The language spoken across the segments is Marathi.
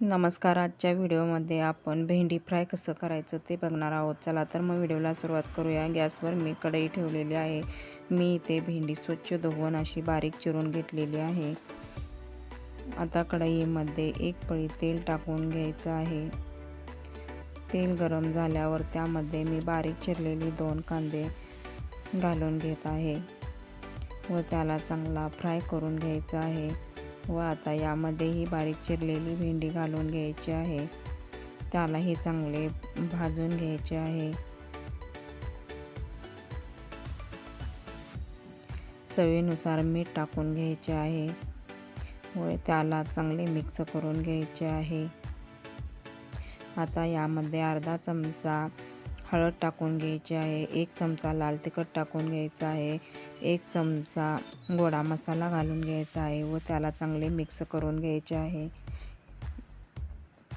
नमस्कार आजच्या व्हिडिओमध्ये आपण भेंडी फ्राय कसं करायचं ते बघणार आहोत. चला तर मग व्हिडिओला सुरुवात करूया. गॅसवर मी कढई ठेवलेली आहे. मी इथे भेंडी स्वच्छ धुवून अशी बारीक चिरून घेतलेली आहे. आता कढईमध्ये एक पळी तेल टाकून घ्यायचं आहे. तेल गरम झाल्यावर त्यामध्ये मी बारीक चिरलेली दोन कांदे घालून घेत आहे व त्याला चांगला फ्राय करून घ्यायचा आहे. व आता यामध्येही बारीक चिरलेली भेंडी घालून घ्यायची आहे. त्यालाही चांगले भाजून घ्यायचे आहे. चवीनुसार मीठ टाकून घ्यायचे आहे व त्याला चांगले मिक्स करून घ्यायचे आहे. आता यामध्ये अर्धा चमचा हळद टाकून घ्यायची आहे एक चमचा लाल तिखट टाकून घ्यायचा आहे. एक चमचा गोडा मसाला घालून घ्यायचा आहे व त्याला चांगले मिक्स करून घ्यायचे आहे.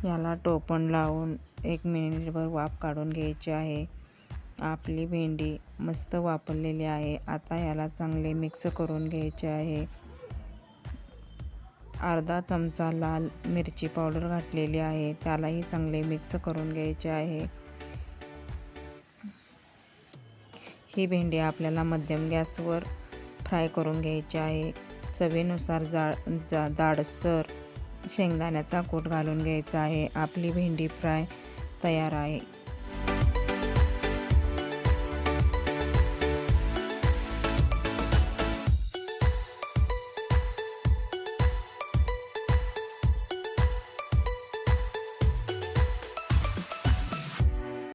याला टोपण लावून एक मिनिटभर वाफ काढून घ्यायची आहे. आपली भेंडी मस्त वापरलेली आहे. आता याला चांगले मिक्स करून घ्यायचे आहे. अर्धा चमचा लाल मिरची पावडर घातलेली आहे. त्यालाही चांगले मिक्स करून घ्यायचे आहे. ही भेंडी आपल्याला मध्यम गॅसवर फ्राय करून घ्यायची आहे. चवीनुसार जा जा जाडसर शेंगदाण्याचा कूट घालून घ्यायचा आहे. आपली भेंडी फ्राय तयार आहे.